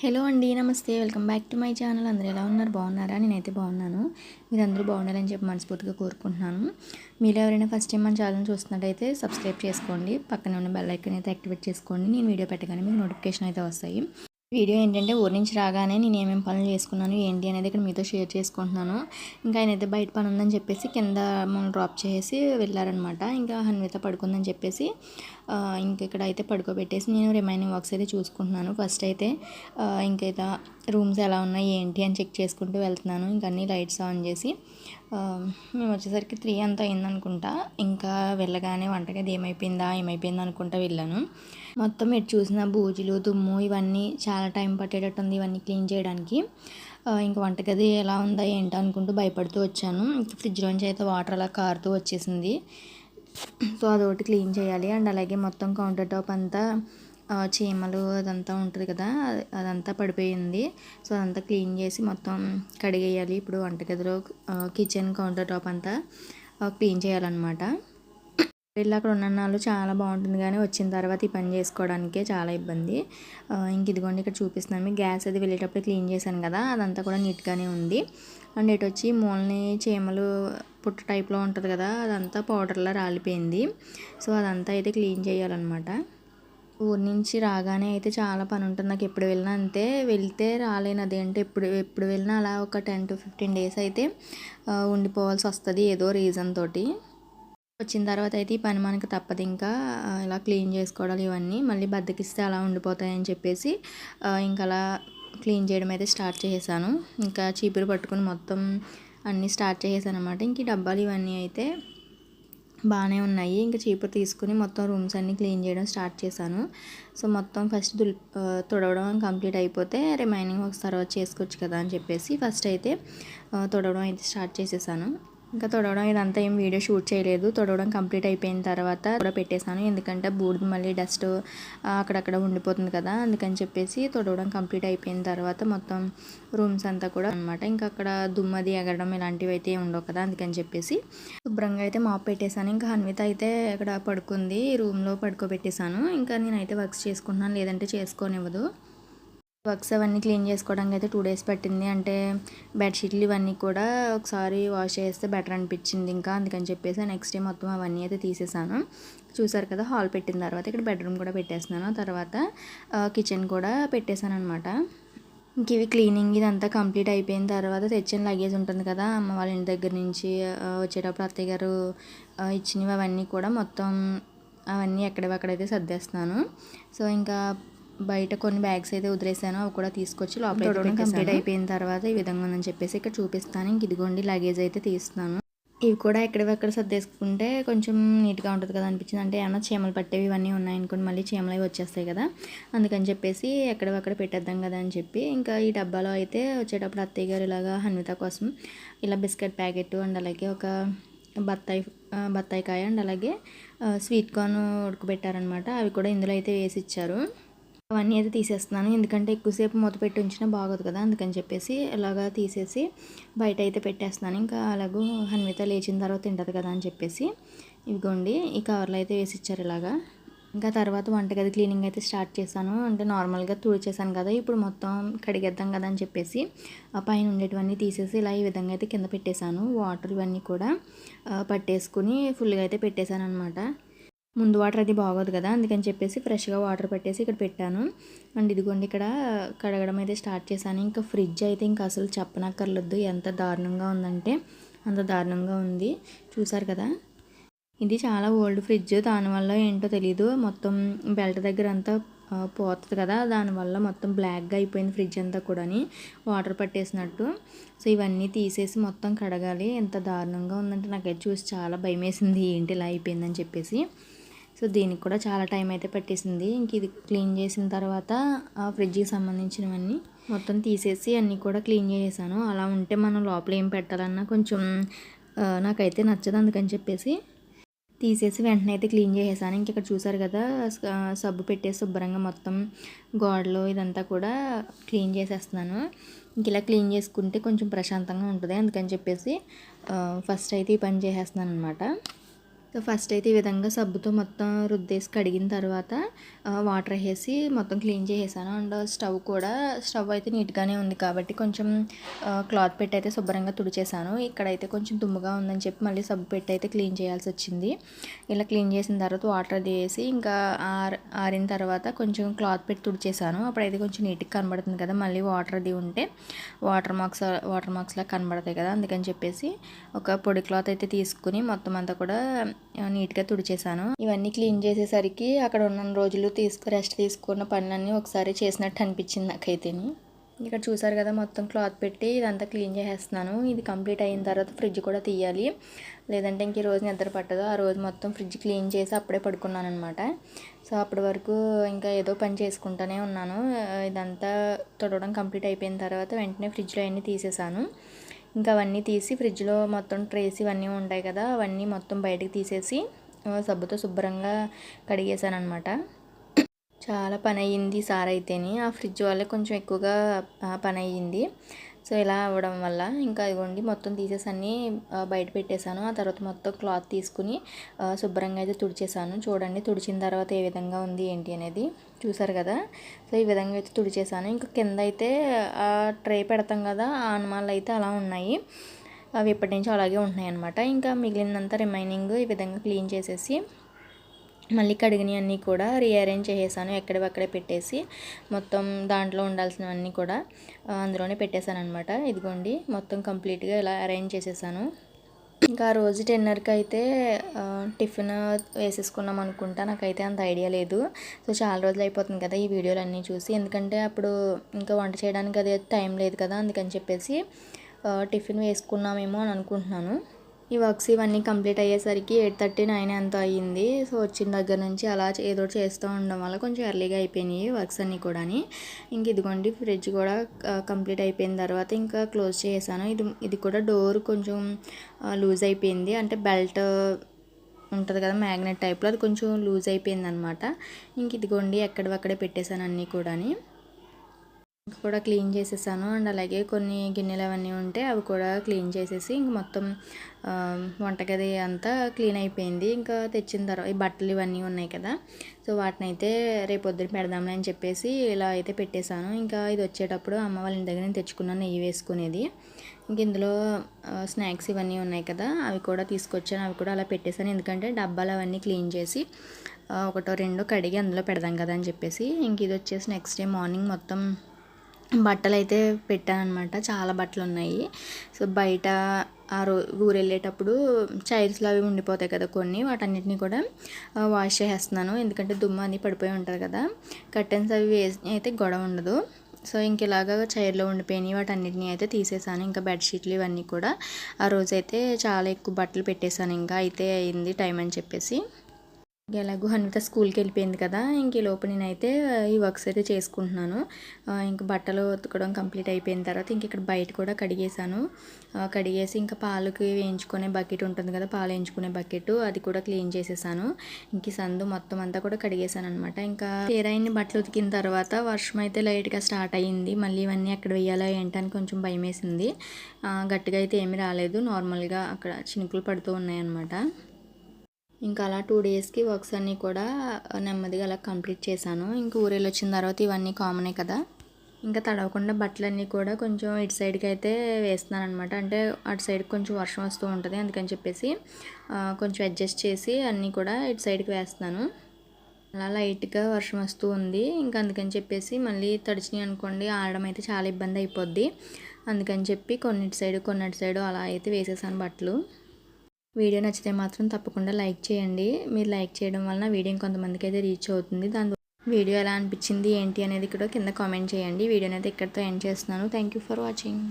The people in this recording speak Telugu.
హలో అండి నమస్తే. Welcome back to my channel. అందరూ ఎలా ఉన్నారు? బాగున్నారా? నేనైతే బాగున్నాను. మీరు అందరూ బాగుండాలని చెప్పి మనస్ఫూర్తిగా కోరుకుంటున్నాను. మీరు ఎవరైనా ఫస్ట్ టైం మన ఛానల్ చూస్తున్నట్టయితే సబ్స్క్రైబ్ చేసుకోండి. పక్కనే ఉన్న బెల్ ఐకన్ అయితే యాక్టివేట్ చేసుకోండి. నేను వీడియో పెట్టగానే మీకు నోటిఫికేషన్ అయితే వస్తాయి. వీడియో ఏంటంటే ఊరి నుంచి రాగానే నేను ఏమేమి పనులు చేసుకున్నాను ఏంటి అనేది ఇక్కడ మీతో షేర్ చేసుకుంటున్నాను. ఇంకా ఆయన అయితే బయట పని ఉందని చెప్పేసి కింద మమ్మల్ని డ్రాప్ చేసి వెళ్ళారనమాట ఇంకా హన్విత పడుకుందని చెప్పేసి ఇక్కడ అయితే పడుకోబెట్టేసి నేను రిమైనింగ్ వర్క్స్ అయితే చూసుకుంటున్నాను. ఫస్ట్ అయితే ఇంకైతే రూమ్స్ ఎలా ఉన్నాయి ఏంటి అని చెక్ చేసుకుంటూ వెళ్తున్నాను. ఇంకా అన్ని లైట్స్ ఆన్ చేసి మేము వచ్చేసరికి త్రీ అంతా అయిందనుకుంటా. ఇంకా వెళ్ళగానే వంటగది ఏమైపోయిందా ఏమైపోయిందా అనుకుంటా వెళ్ళాను. మొత్తం ఎటు చూసిన బూజులు దుమ్ము ఇవన్నీ చాలా టైం పట్టేటట్టు ఉంది ఇవన్నీ క్లీన్ చేయడానికి. ఇంకా వంటగది ఎలా ఉందా ఏంటో అనుకుంటూ భయపడుతూ వచ్చాను. ఫ్రిడ్జ్లోంచి అయితే వాటర్ అలా కారుతూ వచ్చేసింది. సో అదొకటి క్లీన్ చేయాలి. అండ్ అలాగే మొత్తం కౌంటర్ టాప్ అంతా చీమలు అదంతా ఉంటుంది కదా అదంతా పడిపోయింది. సో అదంతా క్లీన్ చేసి మొత్తం కడిగేయాలి. ఇప్పుడు వంటగదిలో కిచెన్ కౌంటర్ టాప్ అంతా క్లీన్ చేయాలన్నమాట. వెళ్ళి అక్కడ ఉన్న నాళ్ళు చాలా బాగుంటుంది కానీ వచ్చిన తర్వాత ఈ పని చేసుకోవడానికే చాలా ఇబ్బంది. ఇంక ఇదిగోండి ఇక్కడ చూపిస్తున్నాను. మీకు గ్యాస్ అది వెళ్ళేటప్పుడు క్లీన్ చేశాను కదా అదంతా కూడా నీట్గానే ఉంది. అండ్ ఇటు వచ్చి మూలని చీమలు పుట్ట టైప్లో ఉంటుంది కదా అదంతా పౌడర్లా రాలిపోయింది. సో అదంతా అయితే క్లీన్ చేయాలన్నమాట. ఊరి నుంచి రాగానే అయితే చాలా పని ఉంటుంది. నాకు ఎప్పుడు వెళ్ళినా అంతే. వెళ్తే రాలేను అదేంటే ఎప్పుడు ఎప్పుడు వెళ్ళినా అలా ఒక టెన్ టు ఫిఫ్టీన్ డేస్ అయితే ఉండిపోవాల్సి వస్తుంది ఏదో రీజన్ తోటి. వచ్చిన తర్వాత అయితే ఈ పని మనకు తప్పదు ఇంకా ఇలా క్లీన్ చేసుకోవడాలు ఇవన్నీ. మళ్ళీ బద్దకిస్తే అలా ఉండిపోతాయని చెప్పేసి ఇంకా అలా క్లీన్ చేయడం అయితే స్టార్ట్ చేసేసాను. ఇంకా చీపురు పట్టుకుని మొత్తం అన్నీ స్టార్ట్ చేసేసాను అనమాట ఇంక డబ్బాలు ఇవన్నీ అయితే బాగానే ఉన్నాయి. ఇంకా చీపురు తీసుకుని మొత్తం రూమ్స్ అన్నీ క్లీన్ చేయడం స్టార్ట్ చేశాను. సో మొత్తం ఫస్ట్ దుల్ తుడవడం కంప్లీట్ అయిపోతే రిమైనింగ్ ఒక తర్వాత చేసుకోవచ్చు కదా అని చెప్పేసి ఫస్ట్ అయితే తుడవడం అయితే స్టార్ట్ చేసేసాను. ఇంకా తొడవడం ఇదంతా ఏం వీడియో షూట్ చేయలేదు. తొడవడం కంప్లీట్ అయిపోయిన తర్వాత కూడా పెట్టేశాను. ఎందుకంటే బూడిద మళ్ళీ డస్ట్ అక్కడక్కడ ఉండిపోతుంది కదా. అందుకని చెప్పేసి తొడవడం కంప్లీట్ అయిపోయిన తర్వాత మొత్తం రూమ్స్ అంతా కూడా అనమాట ఇంకా అక్కడ దుమ్మది ఎగరడం ఇలాంటివి అయితే ఉండవు కదా. అందుకని చెప్పేసి శుభ్రంగా అయితే మాప్ పెట్టేశాను. ఇంకా హన్విత అయితే అక్కడ పడుకుంది. రూమ్లో పడుకోబెట్టేశాను. ఇంకా నేనైతే వర్క్స్ చేసుకుంటున్నాను. లేదంటే చేసుకోనివ్వదు. వర్క్స్ అవన్నీ క్లీన్ చేసుకోవడానికి అయితే టూ డేస్ పట్టింది. అంటే బెడ్షీట్లు ఇవన్నీ కూడా ఒకసారి వాష్ చేస్తే బెటర్ అనిపించింది ఇంకా. అందుకని చెప్పేసి నెక్స్ట్ డే మొత్తం అవన్నీ అయితే తీసేసాను. చూసారు కదా హాల్ పెట్టిన తర్వాత ఇక్కడ బెడ్రూమ్ కూడా పెట్టేస్తున్నాను. తర్వాత కిచెన్ కూడా పెట్టేశాను అనమాట ఇంక ఇవి క్లీనింగ్ ఇదంతా కంప్లీట్ అయిపోయిన తర్వాత తెచ్చిన లగేజ్ ఉంటుంది కదా అమ్మ వాళ్ళ ఇంటి దగ్గర నుంచి వచ్చేటప్పుడు అత్తయ్య గారు ఇచ్చినవి అవన్నీ కూడా మొత్తం అవన్నీ ఎక్కడెక్కడైతే సర్దేస్తున్నాను. సో ఇంకా బయట కొన్ని బ్యాగ్స్ అయితే వదిలేసాను అవి కూడా తీసుకొచ్చి లోపల కంప్లీట్ అయిపోయిన తర్వాత ఈ విధంగా ఉందని చెప్పేసి ఇక్కడ చూపిస్తాను. ఇంక ఇదిగోండి లగేజ్ అయితే తీస్తున్నాను. ఇవి కూడా ఎక్కడెక్కడ సర్దేసుకుంటే కొంచెం నీట్గా ఉంటుంది కదా అనిపించింది. అంటే ఏమన్నా చీమలు పట్టేవి ఇవన్నీ ఉన్నాయనుకోండి మళ్ళీ చీమలు అవి వచ్చేస్తాయి కదా. అందుకని చెప్పేసి ఎక్కడెక్కడ పెట్టేద్దాం కదా అని చెప్పి ఇంకా ఈ డబ్బాలో అయితే వచ్చేటప్పుడు అత్తయ్య గారు ఇలాగా హన్విత కోసం ఇలా బిస్కెట్ ప్యాకెట్ అండ్ అలాగే ఒక బత్తాయి బత్తాయికాయ అండ్ అలాగే స్వీట్ కార్న్ ఉడకబెట్టారనమాట అవి కూడా ఇందులో అయితే వేసి ఇచ్చారు. అవన్నీ అయితే తీసేస్తున్నాను. ఎందుకంటే ఎక్కువసేపు మూత పెట్టి ఉంచినా బాగోదు కదా అందుకని చెప్పేసి ఇలాగా తీసేసి బయట అయితే పెట్టేస్తున్నాను. ఇంకా అలాగూ హన్విత లేచిన తర్వాత తింటుంది కదా అని చెప్పేసి ఇదిగోండి ఈ కవర్లో అయితే వేసి ఇచ్చారు ఇలాగా. ఇంకా తర్వాత వంటగది క్లీనింగ్ అయితే స్టార్ట్ చేశాను. అంటే నార్మల్గా తుడిచేసాను కదా ఇప్పుడు మొత్తం కడిగేద్దాం కదా అని చెప్పేసి ఆ పైన ఉండేటివన్నీ తీసేసి ఇలా ఈ విధంగా అయితే కింద పెట్టేశాను. వాటర్ ఇవన్నీ కూడా పట్టేసుకుని ఫుల్గా అయితే పెట్టేశాను అనమాట ముందు వాటర్ అది బాగోదు కదా అందుకని చెప్పేసి ఫ్రెష్గా వాటర్ పెట్టేసి ఇక్కడ పెట్టాను. అండ్ ఇదిగోండి ఇక్కడ కడగడం అయితే స్టార్ట్ చేశాను. ఇంకా ఫ్రిడ్జ్ అయితే ఇంకా అసలు చెప్పనక్కర్లేదు ఎంత దారుణంగా ఉందంటే అంత దారుణంగా ఉంది. చూసారు కదా? ఇది చాలా ఓల్డ్ ఫ్రిడ్జ్ దానివల్ల ఏంటో తెలీదు. మొత్తం బెల్ట్ దగ్గర అంతా పోతుంది కదా దానివల్ల మొత్తం బ్లాక్గా అయిపోయింది ఫ్రిడ్జ్ అంతా కూడాని వాటర్ పట్టేసినట్టు. సో ఇవన్నీ తీసేసి మొత్తం కడగాలి. ఎంత దారుణంగా ఉందంటే నాకైతే చూసి చాలా భయం వేసింది ఏంటి ఇలా అయిపోయిందని చెప్పేసి. సో దీనికి కూడా చాలా టైం అయితే పట్టేసింది. ఇంక ఇది క్లీన్ చేసిన తర్వాత ఆ ఫ్రిడ్జ్కి సంబంధించినవన్నీ మొత్తం తీసేసి అన్నీ కూడా క్లీన్ చేసేసాను. అలా ఉంటే మనం లోపల ఏం పెట్టాలన్నా కొంచెం నాకైతే నచ్చదు అందుకని చెప్పేసి తీసేసి వెంటనే అయితే క్లీన్ చేసేసాను. ఇంక ఇక్కడ చూసారు కదా సబ్బు పెట్టేసి శుభ్రంగా మొత్తం గోడలో ఇదంతా కూడా క్లీన్ చేసేస్తున్నాను. ఇంక ఇలా క్లీన్ చేసుకుంటే కొంచెం ప్రశాంతంగా ఉంటుంది అందుకని చెప్పేసి ఫస్ట్ అయితే ఈ పని చేసేస్తున్నాను అనమాట ఫస్ట్ అయితే ఈ విధంగా సబ్బుతో మొత్తం రుద్దేసి కడిగిన తర్వాత వాటర్ వేసి మొత్తం క్లీన్ చేసేసాను. అండ్ స్టవ్ కూడా స్టవ్ అయితే నీట్గానే ఉంది కాబట్టి కొంచెం క్లాత్ పెట్టి అయితే శుభ్రంగా తుడిచేసాను. ఇక్కడైతే కొంచెం దుమ్ముగా ఉందని చెప్పి మళ్ళీ సబ్బు పెట్టి అయితే క్లీన్ చేయాల్సి వచ్చింది. ఇలా క్లీన్ చేసిన తర్వాత వాటర్ అది వేసి ఇంకా ఆర్ ఆరిన తర్వాత కొంచెం క్లాత్ పెట్టి తుడిచేసాను. అప్పుడైతే కొంచెం నీట్గా కనబడుతుంది కదా మళ్ళీ వాటర్ అది ఉంటే వాటర్ మార్క్స్ వాటర్ మార్క్స్లా కనబడతాయి కదా అందుకని చెప్పేసి ఒక పొడి క్లాత్ అయితే తీసుకుని మొత్తం అంతా కూడా నీట్గా తుడిచేసాను. ఇవన్నీ క్లీన్ చేసేసరికి అక్కడ ఉన్న రోజులు తీసుకు రెస్ట్ తీసుకున్న పనులన్నీ ఒకసారి చేసినట్టు అనిపించింది నాకైతేని. ఇక్కడ చూసారు కదా మొత్తం క్లాత్ పెట్టి ఇదంతా క్లీన్ చేసేస్తున్నాను. ఇది కంప్లీట్ అయిన తర్వాత ఫ్రిడ్జ్ కూడా తీయాలి. లేదంటే ఇంక ఈ రోజు నిద్ర పట్టదు. ఆ రోజు మొత్తం ఫ్రిడ్జ్ క్లీన్ చేసి అప్పుడే పడుకున్నాను అనమాట సో అప్పటి వరకు ఇంకా ఏదో పని చేసుకుంటూనే ఉన్నాను. ఇదంతా తొడవడం కంప్లీట్ అయిపోయిన తర్వాత వెంటనే ఫ్రిడ్జ్లో అన్నీ తీసేసాను. ఇంకా అవన్నీ తీసి ఫ్రిడ్జ్లో మొత్తం ట్రేస్ ఇవన్నీ ఉంటాయి కదా అవన్నీ మొత్తం బయటకు తీసేసి సబ్బుతో శుభ్రంగా కడిగేసాను అనమాట చాలా పని అయ్యింది సార్ అయితేని ఆ ఫ్రిడ్జ్ వల్ల కొంచెం ఎక్కువగా పని అయ్యింది సో ఇలా అవ్వడం వల్ల ఇంకా ఇదిగోండి మొత్తం తీసేసి అన్నీ బయట పెట్టేశాను. ఆ తర్వాత మొత్తం క్లాత్ తీసుకుని శుభ్రంగా అయితే తుడిచేసాను చూడండి తుడిచిన తర్వాత ఏ విధంగా ఉంది ఏంటి అనేది చూసారు కదా? సో ఈ విధంగా అయితే తుడిచేసాను ఇంకా కింద అయితే ట్రే పెడతాం కదా ఆ అనుమానాలు అయితే అలా ఉన్నాయి. అవి ఎప్పటి నుంచో అలాగే ఉంటున్నాయి అనమాట ఇంకా మిగిలినంత రిమైనింగ్ ఈ విధంగా క్లీన్ చేసేసి మళ్ళీ కడిగినవి అన్నీ కూడా రీఅరేంజ్ చేసేసాను ఎక్కడివక్కడే పెట్టేసి మొత్తం దాంట్లో ఉండాల్సినవన్నీ కూడా అందులోనే పెట్టేశాను అనమాట ఇదిగోండి మొత్తం కంప్లీట్గా ఇలా అరేంజ్ చేసేసాను. ఇంకా ఆ రోజు డిన్నర్కి అయితే టిఫిన్ వేసేసుకున్నాం అనుకుంటా నాకైతే అంత ఐడియా లేదు. సో చాలా రోజులు అయిపోతుంది కదా ఈ వీడియోలు అన్నీ చూసి. ఎందుకంటే అప్పుడు ఇంకా వంట చేయడానికి అదే టైం లేదు కదా అందుకని చెప్పేసి టిఫిన్ వేసుకున్నామేమో అని అనుకుంటున్నాను. ఈ వర్క్స్ ఇవన్నీ కంప్లీట్ అయ్యేసరికి ఎయిట్ థర్టీ నైన్ ఎంత అయ్యింది. సో వచ్చిన దగ్గర నుంచి అలా చే- ఏదో చేస్తూ ఉండడం వల్ల కొంచెం ఎర్లీగా అయిపోయినాయి వర్క్స్ అన్నీ కూడా ఇంక ఇదిగోండి ఫ్రిడ్జ్ కూడా కంప్లీట్ అయిపోయిన తర్వాత ఇంకా క్లోజ్ చేసాను ఇది ఇది కూడా డోర్ కొంచెం లూజ్ అయిపోయింది. అంటే బెల్ట్ ఉంటుంది కదా మ్యాగ్నెట్ టైప్లో అది కొంచెం లూజ్ అయిపోయింది అనమాట ఇంక ఇదిగోండి ఎక్కడివక్కడే పెట్టేశాను అన్నీ కూడాని. కూడా క్లీన్ చేసేసాను. అండ్ అలాగే కొన్ని గిన్నెలు అవన్నీ ఉంటే అవి కూడా క్లీన్ చేసేసి ఇంక మొత్తం వంటగది అంతా క్లీన్ అయిపోయింది. ఇంకా తెచ్చిన తర్వాత ఈ బట్టలు ఇవన్నీ ఉన్నాయి కదా. సో వాటిని అయితే రేపు పొద్దున పెడదాంలే అని చెప్పేసి ఇలా అయితే పెట్టేశాను. ఇంకా ఇది వచ్చేటప్పుడు అమ్మ వాళ్ళ ఇంటి దగ్గర నేను తెచ్చుకున్నాను నెయ్యి వేసుకునేది. ఇంక ఇందులో స్నాక్స్ ఇవన్నీ ఉన్నాయి కదా అవి కూడా తీసుకొచ్చాను. అవి కూడా అలా పెట్టేశాను. ఎందుకంటే డబ్బాలు అవన్నీ క్లీన్ చేసి ఒకటో రెండో కడిగి అందులో పెడదాం కదా అని చెప్పేసి ఇంక ఇది వచ్చేసి నెక్స్ట్ డే మార్నింగ్ మొత్తం బట్టలు అయితే పెట్టాను అనమాట చాలా బట్టలు ఉన్నాయి సో బయట ఆ రో ఊరు వెళ్ళేటప్పుడు చైర్స్లో అవి ఉండిపోతాయి కదా కొన్ని వాటన్నిటిని కూడా వాష్ చేసేస్తున్నాను. ఎందుకంటే దుమ్మ అని పడిపోయి ఉంటుంది కదా. కర్టెన్స్ అవి వేసి అయితే గొడవ ఉండదు. సో ఇంక ఇలాగా చైర్లో ఉండిపోయినాయి వాటన్నిటిని అయితే తీసేసాను. ఇంకా బెడ్షీట్లు ఇవన్నీ కూడా. ఆ రోజైతే చాలా ఎక్కువ బట్టలు పెట్టేశాను. ఇంకా అయితే అయింది టైం అని చెప్పేసి. ఎలాగో హన్విత స్కూల్కి వెళ్ళిపోయింది కదా ఇంక ఈ లోపు నేనైతే ఈ వర్క్స్ అయితే చేసుకుంటున్నాను. ఇంక బట్టలు ఉతకడం కంప్లీట్ అయిపోయిన తర్వాత ఇంక ఇక్కడ బయట కూడా కడిగేసాను కడిగేసి ఇంకా పాలకి వేయించుకునే బకెట్ ఉంటుంది కదా పాలు వేయించుకునే బకెట్ అది కూడా క్లీన్ చేసేసాను. ఇంక సందు మొత్తం అంతా కూడా కడిగేశాను అనమాట ఇంకా తీరైన బట్టలు ఉతికిన తర్వాత వర్షం అయితే లైట్గా స్టార్ట్ అయ్యింది. మళ్ళీ ఇవన్నీ ఎక్కడ వేయాలా ఏంటని కొంచెం భయం వేసింది గట్టిగా అయితే ఏమీ రాలేదు. నార్మల్గా అక్కడ చినుకులు పడుతూ ఉన్నాయన్నమాట. ఇంకా అలా టూ డేస్కి వర్క్స్ అన్నీ కూడా నెమ్మదిగా అలా కంప్లీట్ చేశాను. ఇంకా ఊరేళ్ళు వచ్చిన తర్వాత ఇవన్నీ కామనే కదా. ఇంకా తడవకుండా బట్టలన్నీ కూడా కొంచెం ఇటు సైడ్కి అయితే వేస్తున్నాను అనమాట అంటే అటు సైడ్ కొంచెం వర్షం వస్తూ ఉంటుంది అందుకని చెప్పేసి కొంచెం అడ్జస్ట్ చేసి అన్నీ కూడా ఇటు సైడ్కి వేస్తున్నాను. అలా లైట్గా వర్షం వస్తూ ఉంది. ఇంకా అందుకని చెప్పేసి మళ్ళీ తడిచినాయి అనుకోండి ఆడడం అయితే చాలా ఇబ్బంది అయిపోద్ది. అందుకని చెప్పి కొన్నిటి సైడ్ కొన్నిటి సైడ్ అలా అయితే వేసేసాను బట్టలు. వీడియో నచ్చితే మాత్రం తప్పకుండా లైక్ చేయండి. మీరు లైక్ చేయడం వలన వీడియో కొంతమందికి అయితే రీచ్ అవుతుంది. దాని వీడియో ఎలా అనిపించింది ఏంటి అనేది కూడా కింద కామెంట్ చేయండి. వీడియోని అయితే ఇక్కడితో ఎండ్ చేస్తున్నాను. Thank you for watching.